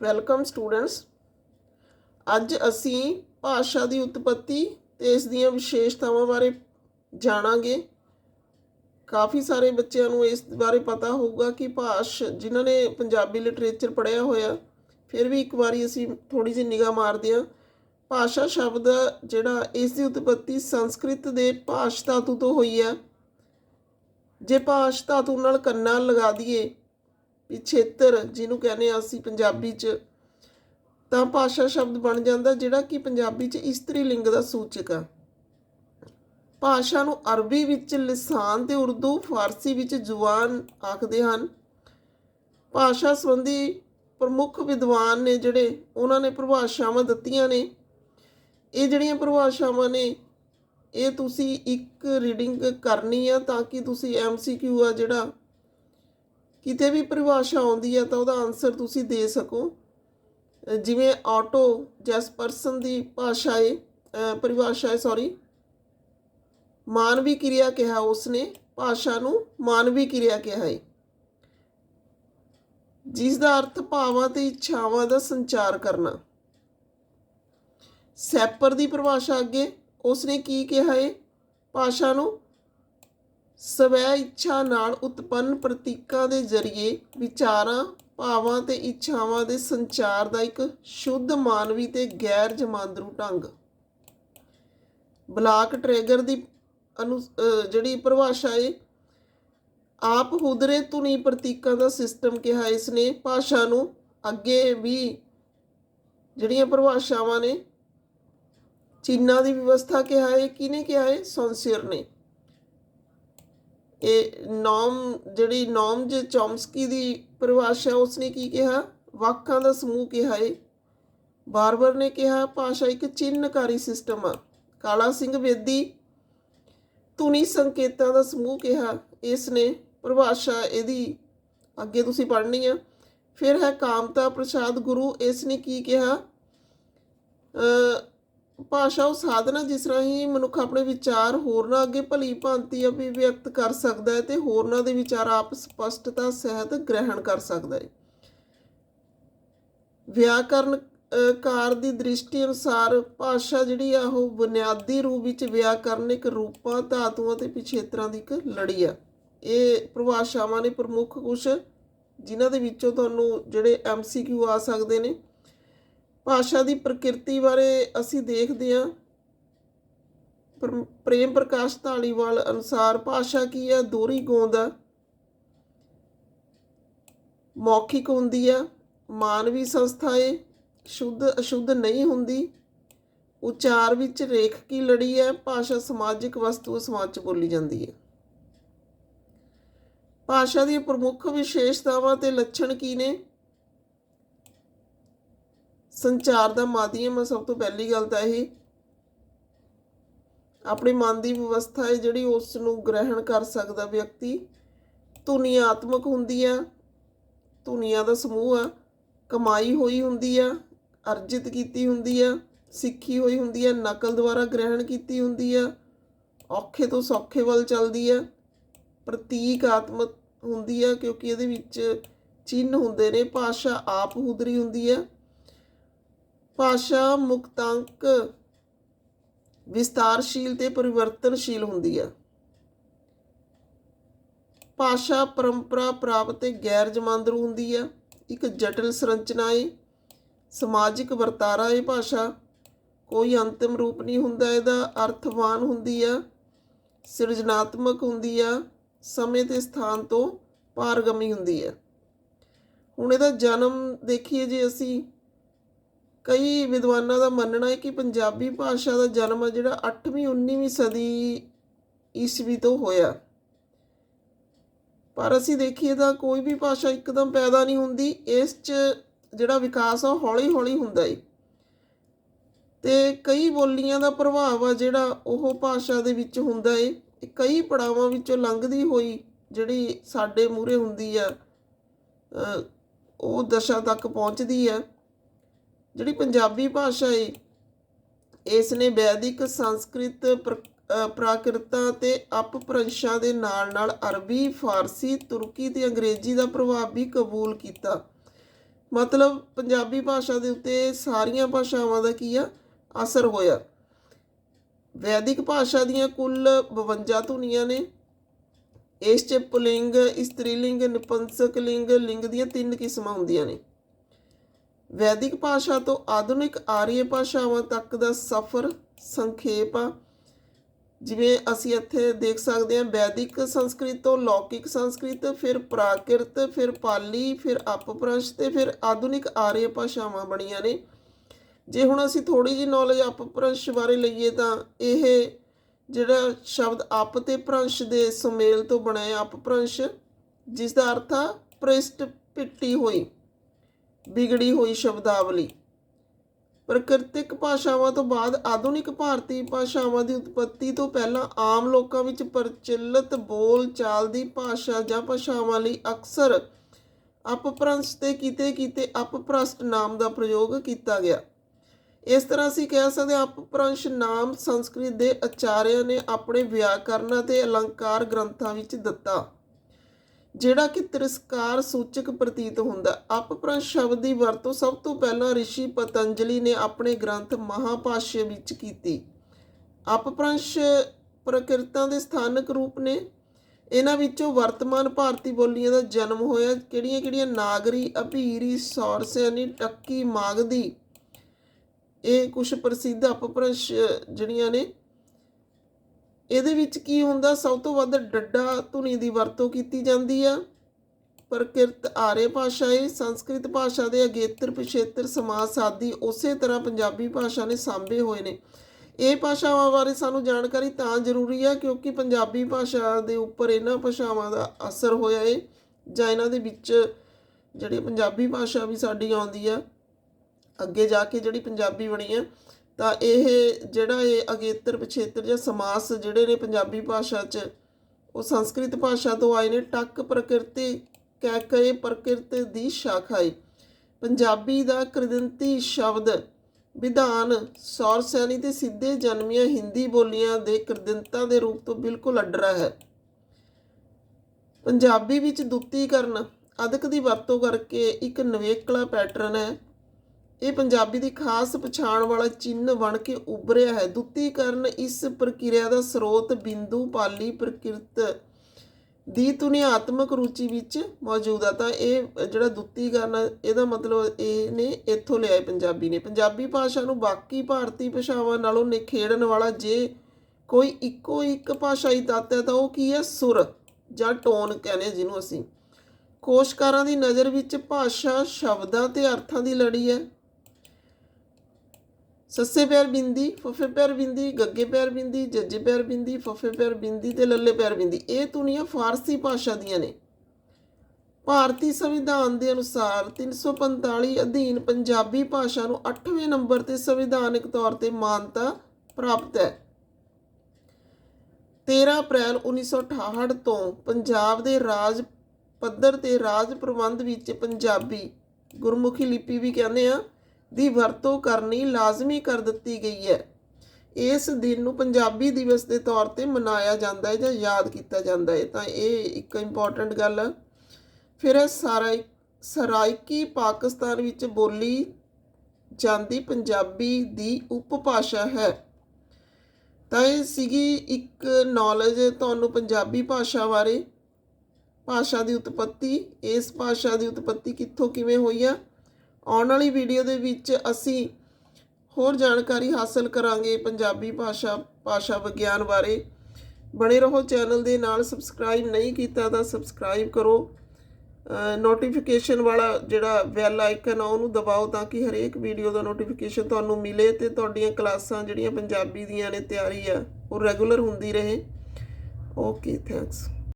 Welcome students. ਅੱਜ ਅਸੀਂ ਭਾਸ਼ਾ ਦੀ ਉਤਪਤੀ ਤੇ ਇਸ ਦੀਆਂ ਵਿਸ਼ੇਸ਼ਤਾਵਾਂ ਬਾਰੇ ਜਾਣਾਂਗੇ। ਕਾਫੀ ਸਾਰੇ ਬੱਚਿਆਂ ਨੂੰ ਇਸ ਬਾਰੇ ਪਤਾ ਹੋਊਗਾ ਕਿ ਭਾਸ਼ ਜਿਨ੍ਹਾਂ ਨੇ ਪੰਜਾਬੀ ਲਿਟਰੇਚਰ ਪੜ੍ਹਿਆ ਹੋਇਆ, ਫਿਰ ਵੀ ਇੱਕ ਵਾਰੀ ਅਸੀਂ ਥੋੜੀ ਜਿਹੀ ਨਿਗਾਹ ਮਾਰਦੇ ਹਾਂ। ਭਾਸ਼ਾ ਸ਼ਬਦ ਜਿਹੜਾ ਇਸ ਦੀ ਉਤਪਤੀ ਸੰਸਕ੍ਰਿਤ ਦੇ ਭਾਸ਼ ਧਾਤੂ ਤੋਂ ਹੋਈ ਹੈ। ਜੇ ਭਾਸ਼ ਧਾਤੂ ਨਾਲ ਕੰਨਾ ਲਗਾ ਦਈਏ ਪਿਛੇਤਰ ਜਿਹਨੂੰ ਕਹਿੰਦੇ ਆ ਅਸੀਂ ਪੰਜਾਬੀ 'ਚ, ਤਾਂ ਭਾਸ਼ਾ ਸ਼ਬਦ ਬਣ ਜਾਂਦਾ ਜਿਹੜਾ ਕਿ ਪੰਜਾਬੀ 'ਚ ਇਸਤਰੀ ਲਿੰਗ ਦਾ ਸੂਚਕ ਆ। ਭਾਸ਼ਾ ਨੂੰ ਅਰਬੀ ਵਿੱਚ ਲਿਸਾਨ ਤੇ ਉਰਦੂ, ਫਾਰਸੀ ਵਿੱਚ ਜ਼ੁਬਾਨ ਆਖਦੇ ਹਨ। ਭਾਸ਼ਾ ਸੰਬੰਧੀ ਪ੍ਰਮੁੱਖ ਵਿਦਵਾਨ ਨੇ ਜਿਹੜੇ, ਉਹਨਾਂ ਨੇ ਪਰਿਭਾਸ਼ਾਵਾਂ ਦਿੱਤੀਆਂ ਨੇ। ਇਹ ਜਿਹੜੀਆਂ ਪਰਿਭਾਸ਼ਾਵਾਂ ਨੇ, ਇਹ ਤੁਸੀਂ ਇੱਕ ਰੀਡਿੰਗ ਕਰਨੀ ਆ ਤਾਂ ਕਿ ਤੁਸੀਂ ਐਮਸੀਕਿਊ ਆ ਜਿਹੜਾ ਕਿਤੇ ਵੀ ਪਰਿਭਾਸ਼ਾ ਆਉਂਦੀ ਹੈ ਤਾਂ ਉਹਦਾ ਆਨਸਰ ਤੁਸੀਂ ਦੇ ਸਕੋ। ਜਿਵੇਂ ਆਟੋ ਜਸ ਪਰਸਨ ਦੀ ਭਾਸ਼ਾ ਹੈ ਪਰਿਭਾਸ਼ਾ ਹੈ ਸੌਰੀ ਮਾਨਵੀ ਕਿਰਿਆ ਕਿਹਾ ਉਸਨੇ, ਭਾਸ਼ਾ ਨੂੰ ਮਾਨਵੀ ਕਿਰਿਆ ਕਿਹਾ ਹੈ ਜਿਸ ਦਾ ਅਰਥ ਭਾਵਾਂ ਤੇ ਇੱਛਾਵਾਂ ਦਾ ਸੰਚਾਰ ਕਰਨਾ। ਸੈਪਰ ਦੀ ਪਰਿਭਾਸ਼ਾ ਅੱਗੇ ਉਸਨੇ ਕੀ ਕਿਹਾ ਹੈ ਭਾਸ਼ਾ ਨੂੰ ਸਵੈ ਇੱਛਾ ਨਾਲ ਉਤਪੰਨ ਪ੍ਰਤੀਕਾਂ ਦੇ ਜ਼ਰੀਏ ਵਿਚਾਰਾਂ, ਭਾਵਾਂ ਤੇ ਇੱਛਾਵਾਂ ਦੇ ਸੰਚਾਰ ਦਾ ਇੱਕ ਸ਼ੁੱਧ ਮਾਨਵੀ ਤੇ ਗੈਰ ਜਮਾਂਦਰੂ ਢੰਗ। ਬਲਾਕ ਟ੍ਰੈਗਰ ਦੀ ਅਨੁ ਜਿਹੜੀ ਪਰਿਭਾਸ਼ਾ ਹੈ ਆਪ ਹੁਦਰੇ ਧੁਨੀ ਪ੍ਰਤੀਕਾਂ ਦਾ ਸਿਸਟਮ ਕਿਹਾ ਇਸ ਨੇ ਭਾਸ਼ਾ ਨੂੰ ਅੱਗੇ ਵੀ ਜਿਹੜੀਆਂ ਪਰਿਭਾਸ਼ਾਵਾਂ ਨੇ ਚਿੰਨ੍ਹਾਂ ਦੀ ਵਿਵਸਥਾ ਕਿਹਾ ਹੈ ਕਿਹਨੇ ਕਿਹਾ ਹੈ ਸੌਂਸੀਅਰ ਨੇ। ਇਹ ਨੌਮ, ਜਿਹੜੀ ਨੌਮ ਜੇ ਚੌਮਸਕੀ ਦੀ ਪਰਿਭਾਸ਼ਾ, ਉਸਨੇ ਕੀ ਕਿਹਾ? ਵਾਕਾਂ ਦਾ ਸਮੂਹ ਕਿਹਾ ਹੈ ਬਾਰਬਰ ਨੇ ਕਿਹਾ, ਭਾਸ਼ਾ ਇੱਕ ਚਿੰਨ੍ਹਕਾਰੀ ਸਿਸਟਮ ਆ। ਕਾਲਾ ਸਿੰਘ ਬੇਦੀ ਧੁਨੀ ਸੰਕੇਤਾਂ ਦਾ ਸਮੂਹ ਕਿਹਾ। ਇਸ ਨੇ ਪਰਿਭਾਸ਼ਾ ਇਹਦੀ ਅੱਗੇ ਤੁਸੀਂ ਪੜ੍ਹਨੀ ਆ। ਫਿਰ ਹੈ ਕਾਮਤਾ ਪ੍ਰਸਾਦ ਗੁਰੂ। ਇਸ ਨੇ ਕੀ ਕਿਹਾ? ਭਾਸ਼ਾ ਉਹ ਸਾਧਨ ਹੈ ਜਿਸ ਰਾਹੀਂ ਮਨੁੱਖ ਆਪਣੇ ਵਿਚਾਰ ਹੋਰਨਾਂ ਅੱਗੇ ਭਲੀ ਭਾਂਤੀ ਅਭਿਵਿਅਕਤ ਕਰ ਸਕਦਾ ਹੈ ਤੇ ਹੋਰਨਾਂ ਦੇ ਵਿਚਾਰ ਆਪ ਸਪਸ਼ਟਤਾ, ਸਹਿਤ ਗ੍ਰਹਿਣ ਕਰ ਸਕਦਾ ਹੈ। ਵਿਆਕਰਨ ਕਾਰ ਦੀ ਦ੍ਰਿਸ਼ਟੀ ਅਨੁਸਾਰ ਭਾਸ਼ਾ ਜਿਹੜੀ ਆ ਉਹ ਬੁਨਿਆਦੀ ਰੂਪ ਵਿੱਚ ਵਿਆਕਰਨਿਕ ਰੂਪਾਂ, ਧਾਤੂਆਂ ਤੇ ਪਿਛੇਤਰਾਂ ਦੀ ਇੱਕ ਲੜੀ ਆ। ਇਹ ਪਰਿਭਾਸ਼ਾਵਾਂ ਨੇ ਪ੍ਰਮੁੱਖ ਕੁਝ ਜਿਨ੍ਹਾਂ ਦੇ ਵਿੱਚੋਂ ਤੁਹਾਨੂੰ ਜਿਹੜੇ ਐਮਸੀਕਿਊ ਆ ਸਕਦੇ ਨੇ ਭਾਸ਼ਾ ਦੀ ਪ੍ਰਕਿਰਤੀ ਬਾਰੇ ਅਸੀਂ ਦੇਖਦੇ ਹਾਂ। ਪਰ- ਪ੍ਰੇਮ ਪ੍ਰਕਾਸ਼ ਧਾਲੀਵਾਲ ਅਨੁਸਾਰ ਭਾਸ਼ਾ ਕੀ ਹੈ? ਦੋਹਰੀ ਗੋਂਦ ਮੌਖਿਕ ਹੁੰਦੀ ਆ ਮਾਨਵੀ ਸੰਸਥਾ ਏ ਸ਼ੁੱਧ, ਅਸ਼ੁੱਧ ਨਹੀਂ ਹੁੰਦੀ। ਉਚਾਰ ਵਿੱਚ ਰੇਖ ਕੀ ਲੜੀ ਹੈ? ਭਾਸ਼ਾ ਸਮਾਜਿਕ ਵਸਤੂ ਸਮਾਜ 'ਚ ਬੋਲੀ ਜਾਂਦੀ ਹੈ। ਭਾਸ਼ਾ ਦੀਆਂ ਪ੍ਰਮੁੱਖ ਵਿਸ਼ੇਸ਼ਤਾਵਾਂ ਤੇ ਲੱਛਣ ਕੀ ਨੇ? ਸੰਚਾਰ ਦਾ ਮਾਧਿਅਮ ਆ, ਸਭ ਤੋਂ ਪਹਿਲੀ ਗੱਲ ਤਾਂ ਇਹ। ਆਪਣੇ ਮਨ ਦੀ ਵਿਵਸਥਾ ਹੈ ਜਿਹੜੀ ਉਸ ਨੂੰ ਗ੍ਰਹਿਣ ਕਰ ਸਕਦਾ ਵਿਅਕਤੀ। ਧੁਨੀਆਤਮਕ ਹੁੰਦੀ ਆ, ਧੁਨੀਆਂ ਦਾ ਸਮੂਹ ਆ, ਕਮਾਈ ਹੋਈ ਹੁੰਦੀ ਆ, ਅਰਜਿਤ ਕੀਤੀ ਹੁੰਦੀ ਆ, ਸਿੱਖੀ ਹੋਈ ਹੁੰਦੀ ਆ, ਨਕਲ ਦੁਆਰਾ ਗ੍ਰਹਿਣ ਕੀਤੀ ਹੁੰਦੀ ਆ, ਔਖੇ ਤੋਂ ਸੌਖੇ ਵੱਲ ਚੱਲਦੀ ਆ, ਪ੍ਰਤੀਕ ਆਤਮਕ ਹੁੰਦੀ ਆ, ਕਿਉਂਕਿ ਇਹਦੇ ਵਿੱਚ ਚਿੰਨ੍ਹ ਹੁੰਦੇ ਨੇ, ਭਾਸ਼ਾ ਆਪ ਹੁਦਰੀ ਹੁੰਦੀ ਆ। ਭਾਸ਼ਾ ਮੁਕਤਾਂਕ ਵਿਸਤਾਰਸ਼ੀਲ ਤੇ ਪਰਿਵਰਤਨਸ਼ੀਲ ਹੁੰਦੀ ਹੈ ਭਾਸ਼ਾ ਪਰੰਪਰਾ ਪ੍ਰਾਪਤ ਤੇ ਗੈਰ ਜਮਾਂਦਰੂ ਹੁੰਦੀ ਹੈ ਇੱਕ ਜਟਿਲ ਸੰਰਚਨਾ ਹੈ ਸਮਾਜਿਕ ਵਰਤਾਰਾ ਹੈ ਭਾਸ਼ਾ। ਕੋਈ ਅੰਤਿਮ ਰੂਪ ਨਹੀਂ ਹੁੰਦਾ, ਇਹਦਾ ਅਰਥਵਾਨ ਹੁੰਦੀ ਆ, ਸਿਰਜਣਾਤਮਕ ਹੁੰਦੀ ਆ, ਸਮੇਂ ਤੇ ਸਥਾਨ ਤੋਂ ਪਾਰਗਮੀ ਹੁੰਦੀ ਆ। ਹੁਣ ਇਹਦਾ ਜਨਮ ਦੇਖੀਏ ਜੇ ਅਸੀਂ ਕਈ ਵਿਦਵਾਨਾਂ ਦਾ ਮੰਨਣਾ ਹੈ ਕਿ ਪੰਜਾਬੀ ਭਾਸ਼ਾ ਦਾ ਜਨਮ ਹੈ ਜਿਹੜਾ 8ਵੀਂ 19ਵੀਂ ਸਦੀ ਈਸਵੀ ਤੋਂ ਹੋਇਆ। ਪਰ ਅਸੀਂ ਦੇਖੀਏ ਤਾਂ ਕੋਈ ਵੀ ਭਾਸ਼ਾ ਇੱਕਦਮ ਪੈਦਾ ਨਹੀਂ ਹੁੰਦੀ, ਇਸ 'ਚ ਜਿਹੜਾ ਵਿਕਾਸ ਆ ਹੌਲੀ ਹੌਲੀ ਹੁੰਦਾ ਏ। ਤੇ ਕਈ ਬੋਲੀਆਂ ਦਾ ਪ੍ਰਭਾਵ ਆ ਜਿਹੜਾ ਉਹ ਭਾਸ਼ਾ ਦੇ ਵਿੱਚ ਹੁੰਦਾ ਏ। ਇਹ ਕਈ ਪੜਾਵਾਂ ਵਿੱਚੋਂ ਲੰਘਦੀ ਹੋਈ ਜਿਹੜੀ ਸਾਡੇ ਮੂਹਰੇ ਹੁੰਦੀ ਆ ਉਹ ਦਸ਼ਾ ਤੱਕ ਪਹੁੰਚਦੀ ਆ। ਜਿਹੜੀ ਪੰਜਾਬੀ ਭਾਸ਼ਾ ਹੈ ਇਸ ਨੇ ਵੈਦਿਕ, ਸੰਸਕ੍ਰਿਤ ਪ੍ਰ- ਪ੍ਰਾਕ੍ਰਿਤਾਂ ਤੇ ਅਪਭ੍ਰੰਸ਼ਾਂ ਦੇ ਨਾਲ ਨਾਲ ਅਰਬੀ, ਫਾਰਸੀ, ਤੁਰਕੀ ਤੇ ਅੰਗਰੇਜ਼ੀ ਦਾ ਪ੍ਰਭਾਵ ਵੀ ਕਬੂਲ ਕੀਤਾ। ਮਤਲਬ ਪੰਜਾਬੀ ਭਾਸ਼ਾ ਦੇ ਉੱਤੇ ਸਾਰੀਆਂ ਭਾਸ਼ਾਵਾਂ ਦਾ ਕੀ ਆ? ਅਸਰ ਹੋਇਆ। ਵੈਦਿਕ ਭਾਸ਼ਾ ਦੀਆਂ ਕੁੱਲ 52 ਧੁਨੀਆਂ ਨੇ। ਇਸ ਚ ਪੁਲਿੰਗ, ਇਸਤਰੀਲਿੰਗ, ਨਿਪੰਸਕ ਲਿੰਗ ਲਿੰਗ ਦੀਆਂ ਤਿੰਨ ਕਿਸਮਾਂ ਹੁੰਦੀਆਂ ਨੇ। ਵੈਦਿਕ ਭਾਸ਼ਾ ਤੋਂ ਆਧੁਨਿਕ ਆਰੀਆ ਭਾਸ਼ਾਵਾਂ ਤੱਕ ਦਾ ਸਫ਼ਰ ਸੰਖੇਪ ਆ। ਜਿਵੇਂ ਅਸੀਂ ਇੱਥੇ ਦੇਖ ਸਕਦੇ ਹਾਂ, ਵੈਦਿਕ ਸੰਸਕ੍ਰਿਤ ਤੋਂ ਲੌਕਿਕ ਸੰਸਕ੍ਰਿਤ, ਫਿਰ ਪ੍ਰਾਕ੍ਰਿਤ, ਫਿਰ ਪਾਲੀ, ਫਿਰ ਅਪਭ੍ਰੰਸ਼ ਤੇ ਫਿਰ ਆਧੁਨਿਕ ਆਰੀਆ ਭਾਸ਼ਾਵਾਂ ਬਣੀਆਂ ਨੇ। ਜੇ ਹੁਣ ਅਸੀਂ ਥੋੜੀ ਜਿਹੀ ਨੌਲੇਜ ਅਪਭ੍ਰੰਸ਼ ਬਾਰੇ ਲਈਏ ਤਾਂ ਇਹ ਜਿਹੜਾ ਸ਼ਬਦ ਅਪ ਤੇ ਭ੍ਰੰਸ਼ ਦੇ ਸੁਮੇਲ ਤੋਂ ਬਣਿਆ ਅਪਭ੍ਰੰਸ਼, ਜਿਸ ਦਾ ਅਰਥ ਆ, ਪ੍ਰਿਸ਼ਟ ਪਿੱਟੀ ਹੋਈ। ਵਿਗੜੀ ਹੋਈ ਸ਼ਬਦਾਵਲੀ। ਪ੍ਰਕਿਰਤਿਕ ਭਾਸ਼ਾਵਾਂ ਤੋਂ ਬਾਅਦ ਆਧੁਨਿਕ ਭਾਰਤੀ ਭਾਸ਼ਾਵਾਂ ਦੀ ਉਤਪਤੀ ਤੋਂ ਪਹਿਲਾਂ ਆਮ ਲੋਕਾਂ ਵਿੱਚ ਪ੍ਰਚਲਿਤ ਬੋਲਚਾਲ ਦੀ ਭਾਸ਼ਾ ਜਾਂ ਭਾਸ਼ਾਵਾਂ ਲਈ ਅਕਸਰ ਅਪਭ੍ਰੰਸ਼ ਤੇ ਕਿਤੇ ਕਿਤੇ ਅਪਭ੍ਰਸ਼ਟ ਨਾਮ ਦਾ ਪ੍ਰਯੋਗ ਕੀਤਾ ਗਿਆ। ਇਸ ਤਰ੍ਹਾਂ ਅਸੀਂ ਕਹਿ ਸਕਦੇ ਹਾਂ ਅਪਭ੍ਰੰਸ਼ ਨਾਮ ਸੰਸਕ੍ਰਿਤ ਦੇ ਆਚਾਰਿਆਂ ਨੇ ਆਪਣੇ ਵਿਆਕਰਨ ਅਤੇ ਅਲੰਕਾਰ ਗ੍ਰੰਥਾਂ ਵਿੱਚ ਦਿੱਤਾ। ਜਿਹੜਾ ਕਿ ਤਿਰਸਕਾਰ ਸੂਚਕ ਪ੍ਰਤੀਤ ਹੁੰਦਾ। ਅਪਭ੍ਰੰਸ਼ ਸ਼ਬਦ ਦੀ ਵਰਤੋਂ ਸਭ ਤੋਂ ਪਹਿਲਾਂ ਰਿਸ਼ੀ ਪਤੰਜਲੀ ਨੇ ਆਪਣੇ ਗ੍ਰੰਥ ਮਹਾਭਾਸ਼ਯ ਵਿੱਚ ਕੀਤੀ। ਅਪਭ੍ਰੰਸ਼ ਪ੍ਰਕਿਰਤਾਂ ਦੇ ਸਥਾਨਕ ਰੂਪ ਨੇ। ਇਹਨਾਂ ਵਿੱਚੋਂ ਵਰਤਮਾਨ ਭਾਰਤੀ ਬੋਲੀਆਂ ਦਾ ਜਨਮ ਹੋਇਆ। ਕਿਹੜੀਆਂ ਕਿਹੜੀਆਂ ਨਾਗਰੀ, ਅਭੀਰੀ ਸੌਰਸੈਨੀ ਟੱਕੀ ਮਾਗਦੀ ਇਹ ਕੁਝ ਪ੍ਰਸਿੱਧ ਅਪਭ੍ਰੰਸ਼ ਜਿਹੜੀਆਂ ਨੇ। ਇਹਦੇ ਵਿੱਚ ਕੀ ਹੁੰਦਾ? ਸਭ ਤੋਂ ਵੱਧ ਡੱਡਾ ਧੁਨੀ ਦੀ ਵਰਤੋਂ ਕੀਤੀ ਜਾਂਦੀ ਆ। ਪ੍ਰਕਿਰਤ ਆਰੇ ਭਾਸ਼ਾ ਹੈ ਸੰਸਕ੍ਰਿਤ ਭਾਸ਼ਾ ਦੇ ਅਗੇਤਰ, ਪਿਛੇਤਰ ਸਮਾਸ ਆਦਿ ਉਸੇ ਤਰ੍ਹਾਂ ਪੰਜਾਬੀ ਭਾਸ਼ਾ ਨੇ ਸਾਂਭੇ ਹੋਏ ਨੇ। ਇਹ ਭਾਸ਼ਾਵਾਂ ਬਾਰੇ ਸਾਨੂੰ ਜਾਣਕਾਰੀ ਤਾਂ ਜ਼ਰੂਰੀ ਆ ਕਿਉਂਕਿ ਪੰਜਾਬੀ ਭਾਸ਼ਾ ਦੇ ਉੱਪਰ ਇਹਨਾਂ ਭਾਸ਼ਾਵਾਂ ਦਾ ਅਸਰ ਹੋਇਆ ਏ, ਜਾਂ ਇਹਨਾਂ ਦੇ ਵਿੱਚ ਜਿਹੜੀ ਪੰਜਾਬੀ ਭਾਸ਼ਾ ਵੀ ਸਾਡੀ ਆਉਂਦੀ ਆ, ਅੱਗੇ ਜਾ ਕੇ ਜਿਹੜੀ ਪੰਜਾਬੀ ਬਣੀ ਆ ਤਾਂ ਇਹ ਜਿਹੜਾ ਇਹ ਅਗੇਤਰ ਪਿਛੇਤਰ ਜਾਂ ਸਮਾਸ ਜਿਹੜੇ ਨੇ ਪੰਜਾਬੀ ਭਾਸ਼ਾ 'ਚ, ਉਹ ਸੰਸਕ੍ਰਿਤ ਭਾਸ਼ਾ ਤੋਂ ਆਏ ਨੇ, ਟੱਕ ਪ੍ਰਕਿਰਤੀ ਕੈਕਏ ਪ੍ਰਕਿਰਤੀ ਦੀ ਸ਼ਾਖਾ ਹੈ ਪੰਜਾਬੀ ਦਾ ਕ੍ਰਿਦੰਤੀ ਸ਼ਬਦ ਵਿਧਾਨ ਸੌਰ ਸੈਣੀ ਤੇ ਸਿੱਧੇ ਜਨਮੀਆਂ ਹਿੰਦੀ ਬੋਲੀਆਂ ਦੇ ਕ੍ਰਿਦੰਤਾਂ ਦੇ ਰੂਪ ਤੋਂ ਬਿਲਕੁਲ ਅੱਡਰਾ ਹੈ। ਪੰਜਾਬੀ ਵਿੱਚ ਦੁੱਤੀਕਰਨ, ਅਦਕ ਦੀ ਵਰਤੋਂ ਕਰਕੇ ਇੱਕ ਨਵੇਕਲਾ ਪੈਟਰਨ ਹੈ। ਇਹ ਪੰਜਾਬੀ ਦੀ ਖਾਸ ਪਛਾਣ ਵਾਲਾ ਚਿੰਨ੍ਹ ਬਣ ਕੇ ਉੱਭਰਿਆ ਹੈ। ਦੁੱਤੀਕਰਨ ਇਸ ਪ੍ਰਕਿਰਿਆ ਦਾ ਸਰੋਤ ਬਿੰਦੂ ਪਾਲੀ ਪ੍ਰਕਿਰਤ ਦੀ ਧੁਨਿਆਤਮਕ ਰੁਚੀ ਵਿੱਚ ਮੌਜੂਦ ਆ। ਤਾਂ ਇਹ ਜਿਹੜਾ ਦੁੱਤੀਕਰਨ ਆ, ਇਹਦਾ ਮਤਲਬ ਇਹ ਨੇ ਇੱਥੋਂ ਲਿਆਏ ਪੰਜਾਬੀ ਨੇ। ਪੰਜਾਬੀ ਭਾਸ਼ਾ ਨੂੰ ਬਾਕੀ ਭਾਰਤੀ ਭਾਸ਼ਾਵਾਂ ਨਾਲੋਂ ਨਿਖੇੜਨ ਵਾਲਾ ਜੇ ਕੋਈ ਇੱਕੋ ਇੱਕ ਭਾਸ਼ਾਈ ਤੱਤ ਹੈ ਤਾਂ ਉਹ ਕੀ ਹੈ? ਸੁਰ ਜਾਂ ਟੋਨ ਕਹਿੰਦੇ ਜਿਹਨੂੰ ਅਸੀਂ। ਕੋਸ਼ਕਾਰਾਂ ਦੀ ਨਜ਼ਰ ਵਿੱਚ ਭਾਸ਼ਾ ਸ਼ਬਦਾਂ ਤੇ ਅਰਥਾਂ ਦੀ ਲੜੀ ਹੈ। ਸੱਸੇ ਪੈਰ ਬਿੰਦੀ, ਫਫੇ ਪੈਰ ਬਿੰਦੀ, ਗੱਗੇ ਪੈਰ ਬਿੰਦੀ, ਜੱਜੇ ਪੈਰ ਬਿੰਦੀ, ਫਫੇ ਪੈਰ ਬਿੰਦੀ ਤੇ ਲੱਲੇ ਪੈਰ ਬਿੰਦੀ। ਇਹ ਧੁਨੀਆਂ ਫਾਰਸੀ ਭਾਸ਼ਾ ਦੀਆਂ ਨੇ। ਭਾਰਤੀ ਸੰਵਿਧਾਨ ਦੇ ਅਨੁਸਾਰ 345 ਅਧੀਨ ਪੰਜਾਬੀ ਭਾਸ਼ਾ ਨੂੰ 8ਵੇਂ ਨੰਬਰ ਤੇ ਸੰਵਿਧਾਨਕ ਤੌਰ ਤੇ ਮਾਨਤਾ ਪ੍ਰਾਪਤ ਹੈ। 13 ਅਪ੍ਰੈਲ 1968 ਤੋਂ ਪੰਜਾਬ ਦੇ ਰਾਜ ਪੱਧਰ ਤੇ ਰਾਜ ਪ੍ਰਬੰਧ ਵਿੱਚ ਪੰਜਾਬੀ ਗੁਰਮੁਖੀ ਲਿਪੀ ਵੀ ਕਹਿੰਦੇ ਆ। ਦੀ ਵਰਤੋਂ ਕਰਨੀ ਲਾਜ਼ਮੀ ਕਰ ਦਿੱਤੀ ਗਈ ਹੈ। ਇਸ ਦਿਨ ਨੂੰ ਪੰਜਾਬੀ ਦਿਵਸ ਦੇ ਤੌਰ ਤੇ ਮਨਾਇਆ ਜਾਂਦਾ ਹੈ ਜਾਂ ਯਾਦ ਕੀਤਾ ਜਾਂਦਾ ਹੈ। ਤਾਂ ਇਹ ਇੱਕ ਇੰਪੋਰਟੈਂਟ ਗੱਲ ਹੈ ਫਿਰ ਇਹ ਸਰਾਈ ਸਰਾਇਕੀ ਪਾਕਿਸਤਾਨ ਵਿੱਚ ਬੋਲੀ ਜਾਂਦੀ ਪੰਜਾਬੀ ਦੀ ਉਪਭਾਸ਼ਾ ਹੈ। ਤਾਂ ਇਹ ਸੀਗੀ ਇੱਕ ਨੌਲੇਜ ਤੁਹਾਨੂੰ ਪੰਜਾਬੀ ਭਾਸ਼ਾ ਬਾਰੇ, ਭਾਸ਼ਾ ਦੀ ਉਤਪਤੀ, ਇਸ ਭਾਸ਼ਾ ਦੀ ਉਤਪਤੀ ਕਿੱਥੋਂ ਕਿਵੇਂ ਹੋਈ ਆ? ਆਉਣ ਵਾਲੀ ਵੀਡੀਓ ਦੇ ਵਿੱਚ ਅਸੀਂ ਹੋਰ ਜਾਣਕਾਰੀ ਹਾਸਲ ਕਰਾਂਗੇ ਪੰਜਾਬੀ ਭਾਸ਼ਾ ਭਾਸ਼ਾ ਵਿਗਿਆਨ ਬਾਰੇ। ਬਣੇ ਰਹੋ ਚੈਨਲ ਦੇ ਨਾਲ ਸਬਸਕ੍ਰਾਈਬ ਨਹੀਂ ਕੀਤਾ ਤਾਂ ਸਬਸਕ੍ਰਾਈਬ ਕਰੋ। ਨੋਟੀਫਿਕੇਸ਼ਨ ਵਾਲਾ ਜਿਹੜਾ ਬੈਲ ਆਈਕਨ ਆ, ਉਹਨੂੰ ਦਬਾਓ ਤਾਂ ਕਿ ਹਰੇਕ ਵੀਡੀਓ ਦਾ ਨੋਟੀਫਿਕੇਸ਼ਨ ਤੁਹਾਨੂੰ ਮਿਲੇ ਤੇ ਤੁਹਾਡੀਆਂ ਕਲਾਸਾਂ ਜਿਹੜੀਆਂ ਪੰਜਾਬੀ ਦੀਆਂ ਨੇ ਤਿਆਰੀ ਆ, ਉਹ ਰੈਗੂਲਰ ਹੁੰਦੀ ਰਹੇ। Okay thanks